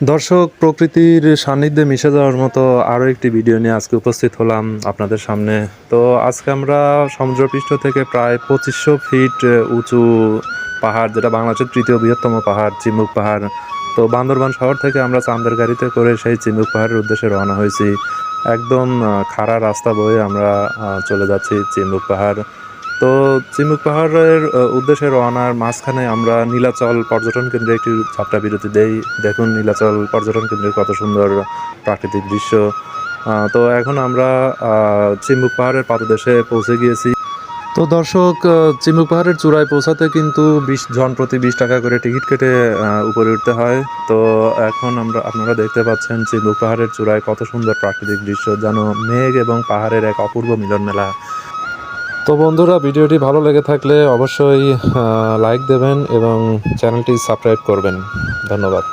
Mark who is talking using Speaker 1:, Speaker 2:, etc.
Speaker 1: দর্শক, প্রকৃতির সান্নিধ্যে মিশে যাওয়ার মতো আরও একটি ভিডিও নিয়ে আজকে উপস্থিত হলাম আপনাদের সামনে। তো আজকে আমরা সমুদ্রপৃষ্ঠ থেকে প্রায় পঁচিশশো ফিট উঁচু পাহাড়, যেটা বাংলাদেশের তৃতীয় বৃহত্তম পাহাড় চিম্বুক পাহাড়। তো বান্দরবান শহর থেকে আমরা চান্দের গাড়িতে করে সেই চিম্বুক পাহাড়ের উদ্দেশ্যে রওনা হয়েছি। একদম খাড়া রাস্তা বয়ে আমরা চলে যাচ্ছি চিম্বুক পাহাড়। তো চিমুক পাহাড়ের উদ্দেশ্যে রওনার মাঝখানে আমরা নীলাচল পর্যটন কেন্দ্রে একটি যাত্রা বিরতি দেই। দেখুন নীলাচল পর্যটন কেন্দ্রের কত সুন্দর প্রাকৃতিক দৃশ্য। তো এখন আমরা চিম্বুক পাহাড়ের পাদদেশে পৌঁছে গিয়েছি। তো দর্শক চিম্বুক পাহাড়ের চূড়ায় পৌঁছাতে কিন্তু বিশ, জন প্রতি বিশ টাকা করে টিকিট কেটে উপরে উঠতে হয়। তো এখন আমরা, আপনারা দেখতে পাচ্ছেন চিম্বুক পাহাড়ের চূড়ায় কত সুন্দর প্রাকৃতিক দৃশ্য। যেন মেঘ এবং পাহাড়ের এক অপূর্ব মিলন মেলা তো বন্ধুরা ভিডিওটি ভালো লেগে থাকলে অবশ্যই লাইক দেবেন এবং চ্যানেলটি সাবস্ক্রাইব করবেন। ধন্যবাদ।